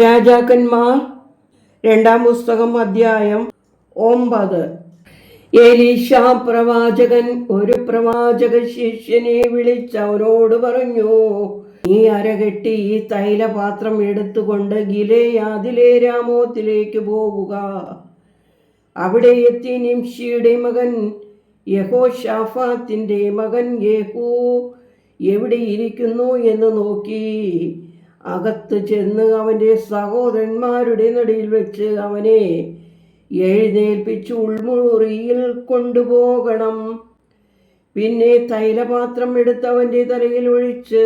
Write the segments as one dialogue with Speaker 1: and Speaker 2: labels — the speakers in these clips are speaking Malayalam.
Speaker 1: രാജാക്കന്മാർ. രണ്ടാം പുസ്തകം അധ്യായം ഒമ്പത്. എലീഷ പ്രവാചകൻ ഒരു പ്രവാചക ശിഷ്യനെ വിളിച്ച് അവനോട് പറഞ്ഞു നീ അരകെട്ടി ഈ തൈലപാത്രം എടുത്തുകൊണ്ട് ഗിലേയാദിലെ രാമോത്തിലേക്ക് പോകുക അവിടെ എത്തി നിംഷിയുടെ മകൻ യഹോ ഷാഫാത്തിന്റെ മകൻ യേഹു എവിടെ ഇരിക്കുന്നു എന്ന് നോക്കി. അകത്ത് ചെന്ന് അവന്റെ സഹോദരന്മാരുടെ നടിയിൽ വെച്ച് അവനെ എഴുന്നേൽപ്പിച്ച് ഉൾമുറിയിൽ കൊണ്ടുപോകണം. പിന്നെ തൈലപാത്രം എടുത്ത് അവന്റെ തലയിൽ ഒഴിച്ച്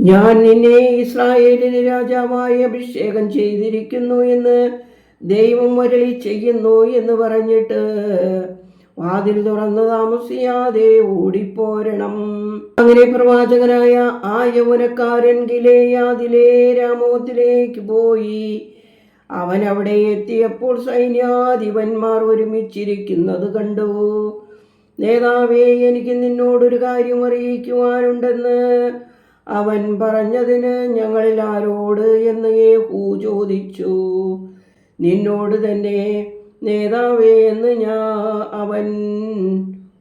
Speaker 1: ഞാൻ നിന്നെ ഇസ്രായേലിന് രാജാവായി അഭിഷേകം ചെയ്തിരിക്കുന്നു എന്ന് ദൈവം വരളി ചെയ്യുന്നു എന്ന് പറഞ്ഞിട്ട് വാതിൽ തുറന്ന് താമസിയാതെ ഓടിപ്പോരണം. അങ്ങനെ പ്രവാചകനായ ആ യൗവനക്കാരൻ ഗിലേയാതിലെ രാമോത്തിലേക്ക് പോയി. അവൻ അവിടെ എത്തിയപ്പോൾ സൈന്യാധിപന്മാർ ഒരുമിച്ചിരിക്കുന്നത് കണ്ടു. നേതാവേ എനിക്ക് നിന്നോടൊരു കാര്യം അറിയിക്കുവാനുണ്ടെന്ന് അവൻ പറഞ്ഞതിന് ഞങ്ങളിൽ ആരോട്? എന്ന് യേഹു ചോദിച്ചു. നിന്നോട് തന്നെ നേതാവേ ഞാ അവൻ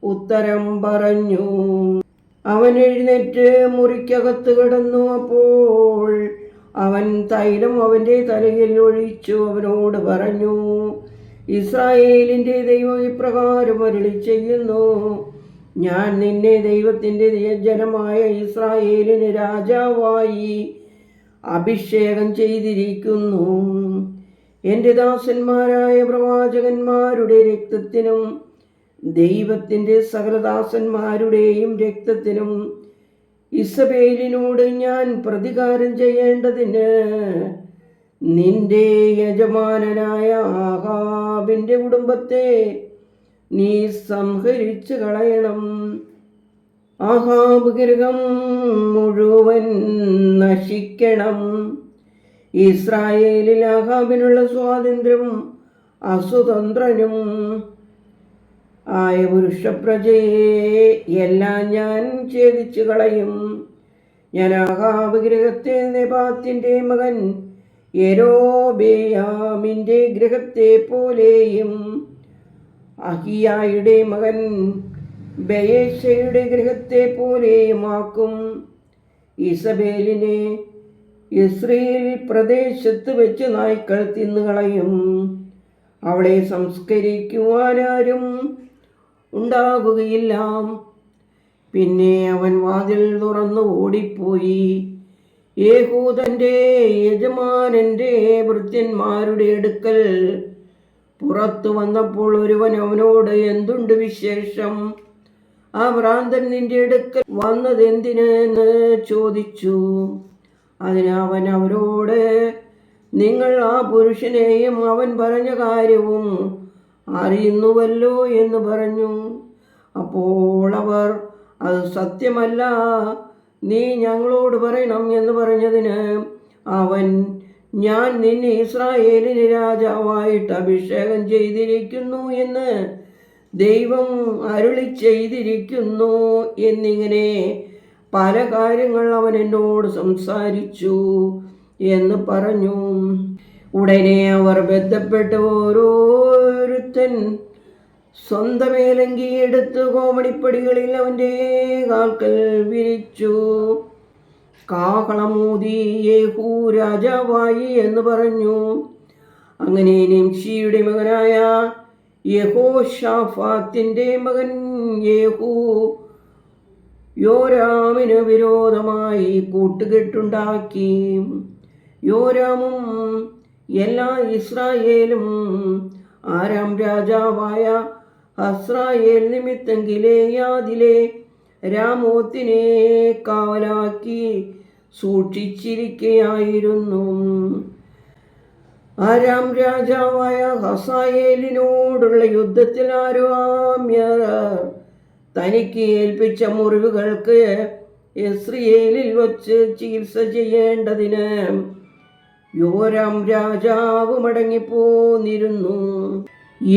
Speaker 1: ഉത്തരം പറഞ്ഞു. അവൻ എഴുന്നേറ്റ് മുറിക്കകത്ത് കിടന്നു. അപ്പോൾ അവൻ തൈലം അവന്റെ തലയിൽ ഒഴിച്ചു. അവനോട് പറഞ്ഞു ഇസ്രായേലിന്റെ ദൈവം ഇപ്രകാരം അരുളി ചെയ്യുന്നു. ഞാൻ നിന്നെ ദൈവത്തിന്റെ ജനമായ ഇസ്രായേലിന് രാജാവായി അഭിഷേകം ചെയ്തിരിക്കുന്നു. എന്റെ ദാസന്മാരായ പ്രവാചകന്മാരുടെ രക്തത്തിനും ദൈവത്തിന്റെ സകലദാസന്മാരുടെയും രക്തത്തിനും ഇസബേലിനോട് ഞാൻ പ്രതികാരം ചെയ്യേണ്ടതിന് നിന്റെ യജമാനനായ ആഹാബിന്റെ കുടുംബത്തെ നീ സംഹരിച്ചു കളയണം. ആഹാബ് ഗൃഹം മുഴുവൻ നശിക്കണം. ഇസ്രായേലിൽ ആഹാബിനുള്ള സ്വാതന്ത്ര്യവും അസുതന്ത്രനും ആയ പുരുഷപ്രജയെ എല്ലാം ഞാൻ ഛേദിച്ചു കളയും. ഞാൻ ആഹാബ് ഗൃഹത്തെ നെബാത്തിന്റെ മകൻ യരോബേയാമിന്റെ ഗൃഹത്തെ പോലെയും. അഹിയായുടെ മകൻ ബയേശയുടെ ഗൃഹത്തെ പോലെയുമാക്കും. ഇസബേലിനെ ഇസ്രയേൽ പ്രദേശത്ത് വെച്ച് നായ്ക്കൾ തിന്നുകളയും അവളെ സംസ്കരിക്കുവാനാരും ഉണ്ടാകുകയില്ല. പിന്നെ അവൻ വാതിൽ തുറന്നു ഓടിപ്പോയി. യേഹൂദന്റെ യജമാനന്റെ ഭൃത്യന്മാരുടെ അടുക്കൽ പുറത്തു വന്നപ്പോൾ ഒരുവൻ അവനോട് എന്തുണ്ട് വിശേഷം? ആ ഭ്രാന്തൻ നിന്റെ അടുക്കൽ വന്നത് എന്തിനെന്ന് ചോദിച്ചു. അതിന് അവൻ അവരോട് നിങ്ങൾ ആ പുരുഷനെയും അവൻ പറഞ്ഞ കാര്യവും അറിയുന്നുവല്ലോ എന്ന് പറഞ്ഞു. അപ്പോൾ അവർ അത് സത്യമല്ല നീ ഞങ്ങളോട് പറയണം എന്ന് പറഞ്ഞതിന് അവൻ ഞാൻ നിന്നെ ഇസ്രായേലിന് രാജാവായിട്ട് അഭിഷേകം ചെയ്തിരിക്കുന്നു എന്ന് ദൈവം അരുളി ചെയ്തിരിക്കുന്നു എന്നിങ്ങനെ പല കാര്യങ്ങൾ അവൻ എന്നോട് സംസാരിച്ചു എന്ന് പറഞ്ഞു. ഉടനെ അവർ ബന്ധപ്പെട്ട് ഓരോരുത്തൻ സ്വന്തം ഏലങ്കി എടുത്ത് കോമടിപ്പടികളിൽ അവന്റെ കാൽക്കൽ വിരിച്ചു. കാഹളമൂതി യേഹൂ രാജാവായി എന്ന് പറഞ്ഞു. അങ്ങനെ നിംഷിയുടെ മകനായ യഹോ ഷാഫാത്തിന്റെ മകൻ യേഹൂ യോരാമിന് വിരോധമായി കൂട്ടുകെട്ടുണ്ടാക്കി. യോരാമും എല്ലാ ഇസ്രായേലും ആരാം രാജാവായ അസ്രായേൽ നിമിത്തം ഗിലേയാദിലെ രാമോത്തിനെ കാവലാക്കി സൂക്ഷിച്ചിരിക്കയായിരുന്നു. ആരാം രാജാവായ ഹസായേലിനോടുള്ള യുദ്ധത്തിൽ ആരാമ്യർ തനിക്ക് ഏൽപ്പിച്ച മുറിവുകൾക്ക് ഇസ്രയേലിൽ വച്ച് ചികിത്സ ചെയ്യേണ്ടതിന് യോരാം രാജാവ് മടങ്ങിപ്പോന്നിരുന്നു.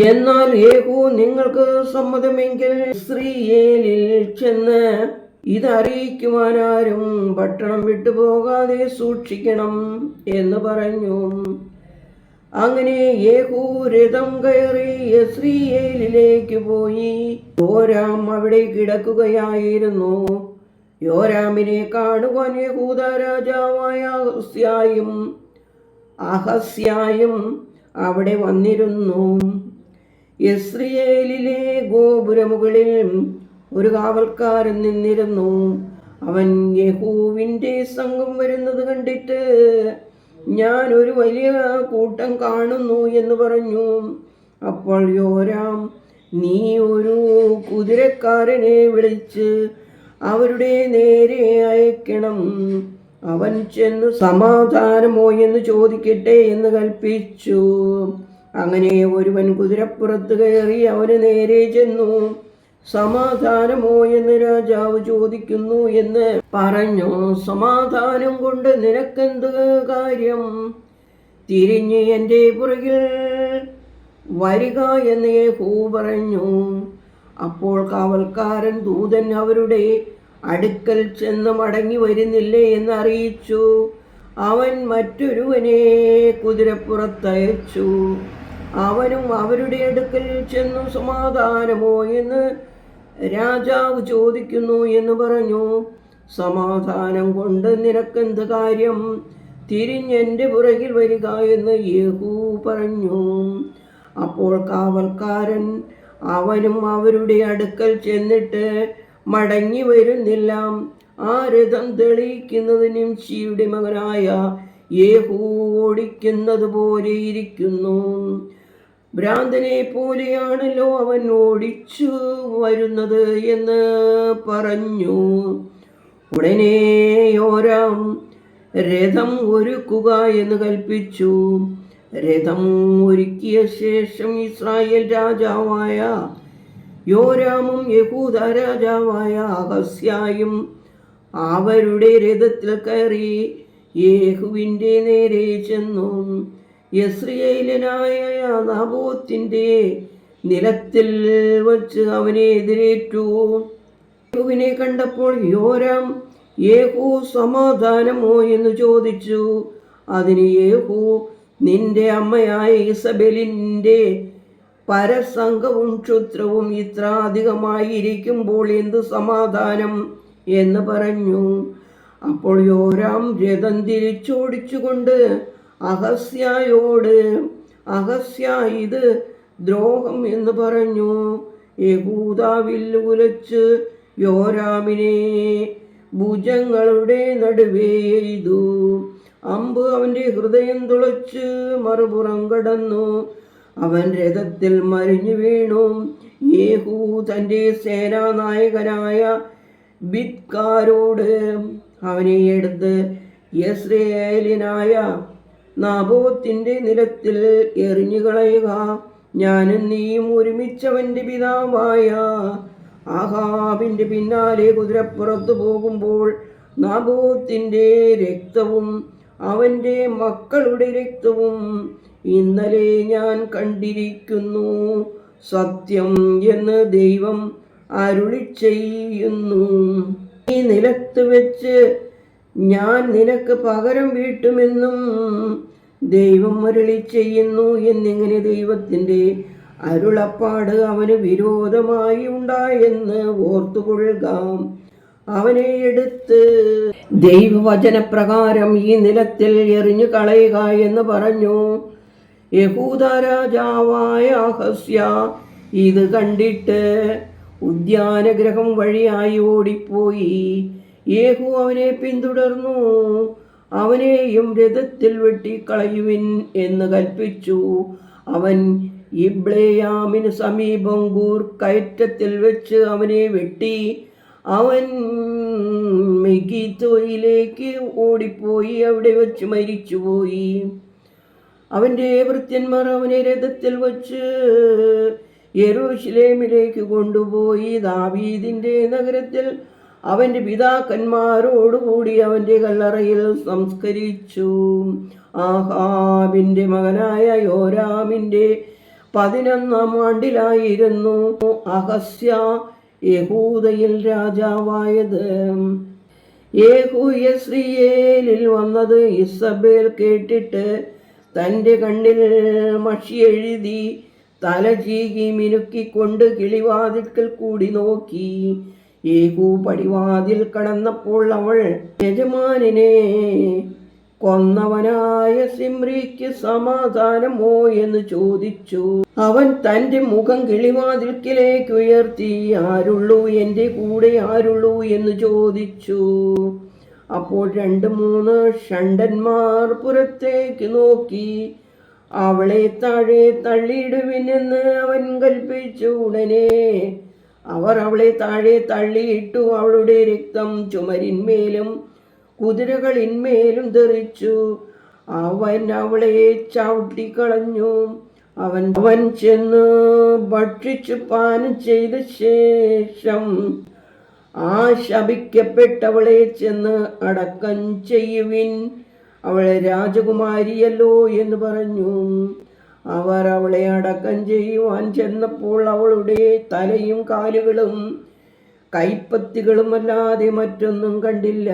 Speaker 1: എന്നാൽ ഏകു നിങ്ങൾക്ക് സമ്മതമെങ്കിൽ ഇസ്രയേലിൽ ചെന്ന് ഇതറിയിക്കുവാനാരും പട്ടണം വിട്ടുപോകാതെ സൂക്ഷിക്കണം എന്ന് പറഞ്ഞു. അങ്ങനെ യേഹൂ രഥം കയറി യസ്രിയേലിലേക്ക് പോയി. യോരാം അവിടെ കിടക്കുകയായിരുന്നു. യോരാമിനെ കാണുവാൻ യഹൂദ രാജാവായ അഹസ്യായും അഹസ്യായും അവിടെ വന്നിരുന്നു. യസ്രിയേലിലെ ഗോപുരമുകളിൽ ഒരു കാവൽക്കാരൻ നിന്നിരുന്നു. അവൻ യഹൂവിന്റെ സംഘം വരുന്നത് കണ്ടിട്ട് ഞാൻ ഒരു വലിയ കൂട്ടം കാണുന്നു എന്ന് പറഞ്ഞു. അപ്പോൾ യോരാം നീ ഒരു കുതിരക്കാരനെ വിളിച്ച് അവരുടെ നേരെ അയക്കണം. അവൻ ചെന്ന് സമാധാനമോ എന്ന് ചോദിക്കട്ടെ എന്ന് കൽപ്പിച്ചു. അങ്ങനെ ഒരുവൻ കുതിരപ്പുറത്ത് കയറി അവന് നേരെ ചെന്നു. സമാധാനമോ എന്ന് രാജാവ് ചോദിക്കുന്നു എന്ന് പറഞ്ഞു. സമാധാനം കൊണ്ട് നിനക്കെന്ത് കാര്യം? തിരിഞ്ഞ് എന്റെ പുറകിൽ വരിക എന്ന് യേഹൂ പറഞ്ഞു. അപ്പോൾ കാവൽക്കാരൻ ദൂതൻ അവരുടെ അടുക്കൽ ചെന്ന് മടങ്ങി വരുന്നില്ലേ എന്ന് അറിയിച്ചു. അവൻ മറ്റൊരുവനെ കുതിരപ്പുറത്തയച്ചു. അവനും അവരുടെ അടുക്കൽ ചെന്നു സമാധാനമോ എന്ന് രാജാവ് ചോദിക്കുന്നു എന്ന് പറഞ്ഞു. സമാധാനം കൊണ്ട് നിനക്കെന്ത് കാര്യം? തിരിഞ്ഞെന്റെ പുറകിൽ വരിക എന്ന് യേഹൂ പറഞ്ഞു. അപ്പോൾ കാവൽക്കാരൻ അവനും അവരുടെ അടുക്കൽ ചെന്നിട്ട് മടങ്ങി വരുന്നില്ല. ആ രഥം തെളിയിക്കുന്നതിനും ശിയുടെ മകനായ യേഹൂ ഓടിക്കുന്നത് പോലെ ഇരിക്കുന്നു. ഭ്രാന്തനെ പോലെയാണല്ലോ അവൻ ഓടിച്ചു വരുന്നത് എന്ന് പറഞ്ഞു. ഉടനെ യോരാം രഥം ഒരുക്കുക എന്ന് കൽപ്പിച്ചു. രഥം ഒരുക്കിയ ശേഷം ഇസ്രായേൽ രാജാവായ യോരാമും യഹൂദ രാജാവായ അഹസ്യായും അവരുടെ രഥത്തിൽ കയറി യേഹുവിന്റെ നേരെ ചെന്നു. യസ്രിയേലനായ നാബോത്തിന്റെ നിലത്തിൽ വച്ച് അവനെ എതിരേറ്റു. യേഹുവിനെ കണ്ടപ്പോൾ യോരാം യേഹു സമാധാനമോ എന്ന് ചോദിച്ചു. അതിന് യേഹു നിന്റെ അമ്മയായ ഇസബലിന്റെ പരസംഗവും ക്ഷുദ്രവും ഇത്ര അധികമായിരിക്കുമ്പോൾ എന്ത് സമാധാനം? എന്ന് പറഞ്ഞു. അപ്പോൾ യോരാം രഥം തിരിച്ചോടിച്ചുകൊണ്ട് അഹസ്യായോട് അഹസ്യ ഇത് ദ്രോഹം എന്ന് പറഞ്ഞു. യഹൂദാവിൽ ഉലച്ച് യോരാമിനെ ഭുജങ്ങളുടെ നടുവേ എയ്തു. അമ്പ് അവന്റെ ഹൃദയം തുളച്ച് മറുപുറം കടന്നു. അവൻ രഥത്തിൽ മരിഞ്ഞു വീണു. യേഹു തന്റെ സേനാനായകനായ ബിത്കാരോട് അവനെ എടുത്ത് യസ്രേലിനായ നാബോത്തിന്റെ നിലത്തിൽ എറിഞ്ഞുകളയുക ഞാനും നീയും ഒരുമിച്ചവന്റെ പിതാവായ ആഹാബിന്റെ പിന്നാലെ കുതിരപ്പുറത്തു പോകുമ്പോൾ നാഭവത്തിന്റെ രക്തവും അവന്റെ മക്കളുടെ രക്തവും ഇന്നലെ ഞാൻ കണ്ടിരിക്കുന്നു. സത്യം എന്ന് ദൈവം അരുളി ചെയ്യുന്നു. ഈ നിലത്ത് വെച്ച് ഞാൻ നിനക്ക് പകരം വീട്ടുമെന്നും ദൈവം മുരളി ചെയ്യുന്നു എന്നിങ്ങനെ ദൈവത്തിന്റെ അരുളപ്പാട് അവന് വിരോധമായി ഉണ്ടായെന്ന് ഓർത്തുകൊള്ളുക. അവനെ എടുത്ത് ദൈവവചനപ്രകാരം ഈ നിലത്തിൽ എറിഞ്ഞു കളയുക എന്ന് പറഞ്ഞു. യഹൂദ രാജാവായ അഹസ്യ ഇത് കണ്ടിട്ട് ഉദ്യാനഗ്രഹം വഴിയായി ഓടിപ്പോയി. യേഹു അവനെ പിന്തുടർന്നു. അവനെയും രഥത്തിൽ വെട്ടിക്കളയുവിൻ എന്ന് കൽപ്പിച്ചു. അവൻ ഇബ്ലേയാമിന് സമീപം ഗൂർ കയറ്റത്തിൽ വെച്ച് അവനെ വെട്ടി. അവൻ മെഗിത്തോയിലേക്ക് ഓടിപ്പോയി. അവിടെ വെച്ച് മരിച്ചുപോയി. അവന്റെ ഭൃത്യന്മാർ അവനെ രഥത്തിൽ വച്ച് യെരൂശലേമിലേക്ക് കൊണ്ടുപോയി. ദാവീദിന്റെ നഗരത്തിൽ അവന്റെ പിതാക്കന്മാരോടുകൂടി അവന്റെ കല്ലറയിൽ സംസ്കരിച്ചു. ആഹാബിന്റെ മകനായ യോരാമിന്റെ പതിനൊന്നാം ആണ്ടിലായിരുന്നു അഹസ്യ യഹൂദയിൽ രാജാവായത്. യേഹു വന്നത് ഇസബേൽ കേട്ടിട്ട് തന്റെ കണ്ണിൽ മഷി എഴുതി തല ചീകി മിനുക്കിക്കൊണ്ട് കിളിവാതിൽക്കൽ കൂടി നോക്കി. യേഹു പടിവാതിൽ കടന്നപ്പോൾ അവൾ യജമാനിനെ കൊന്നവനായ സിമ്രിക്ക് സമാധാനമോ എന്ന് ചോദിച്ചു. അവൻ തന്റെ മുഖം കിളിവാതിൽക്കിലേക്ക് ഉയർത്തി ആരുള്ളൂ? എന്റെ കൂടെ ആരുള്ളൂ? എന്ന് ചോദിച്ചു. അപ്പോൾ രണ്ട് മൂന്ന് ഷണ്ടന്മാർ പുറത്തേക്ക് നോക്കി. അവളെ താഴെ തള്ളിയിടുവിനെന്ന് അവൻ കൽപ്പിച്ചു. ഉടനെ അവർ അവളെ താഴെ തള്ളിയിട്ടു അവളുടെ രക്തം ചുമരിന്മേലും കുതിരകളിന്മേലും തെറിച്ചു. അവൻ അവളെ ചവിട്ടിക്കളഞ്ഞു. അവൻ അവൻ ചെന്ന് ഭക്ഷിച്ചു പാനം ചെയ്ത ശേഷം ആ ശപിക്കപ്പെട്ടവളെ ചെന്ന് അടക്കം ചെയ്യുവിൻ. അവളെ രാജകുമാരിയല്ലോ എന്ന് പറഞ്ഞു. അവർ അവളെ അടക്കം ചെയ്യുവാൻ ചെന്നപ്പോൾ അവളുടെ തലയും കാലുകളും കൈപ്പത്തികളുമല്ലാതെ മറ്റൊന്നും കണ്ടില്ല.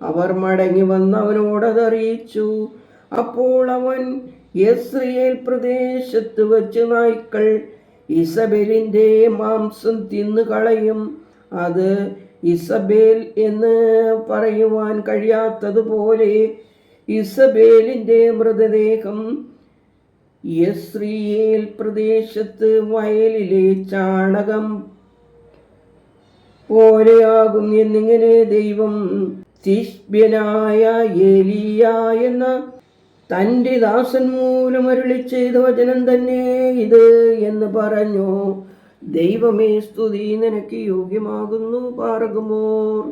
Speaker 1: അവർ മടങ്ങി വന്ന് അവനോടതറിയിച്ചു അപ്പോൾ അവൻ യസ്രിയേൽ പ്രദേശത്ത് വച്ച് നായ്ക്കൾ ഇസബേലിന്റെ മാംസം തിന്നു കളയും. അത് ഇസബേൽ എന്ന് പറയുവാൻ കഴിയാത്തതുപോലെ ഇസബേലിന്റെ മൃതദേഹം യസ്രിയേൽ പ്രദേശത്ത് വയലിലെ ചാണകം പോലെയാകും എന്നിങ്ങനെ ദൈവം തിഷ്ബ്യനായ എലിയ എന്ന തന്റെ ദാസൻ മൂലം അരുളി ചെയ്ത വചനം തന്നെ ഇത് എന്ന് പറഞ്ഞു. ദൈവമേ സ്തുതി നിനക്ക് യോഗ്യമാകുന്നു പാറകുമോർ.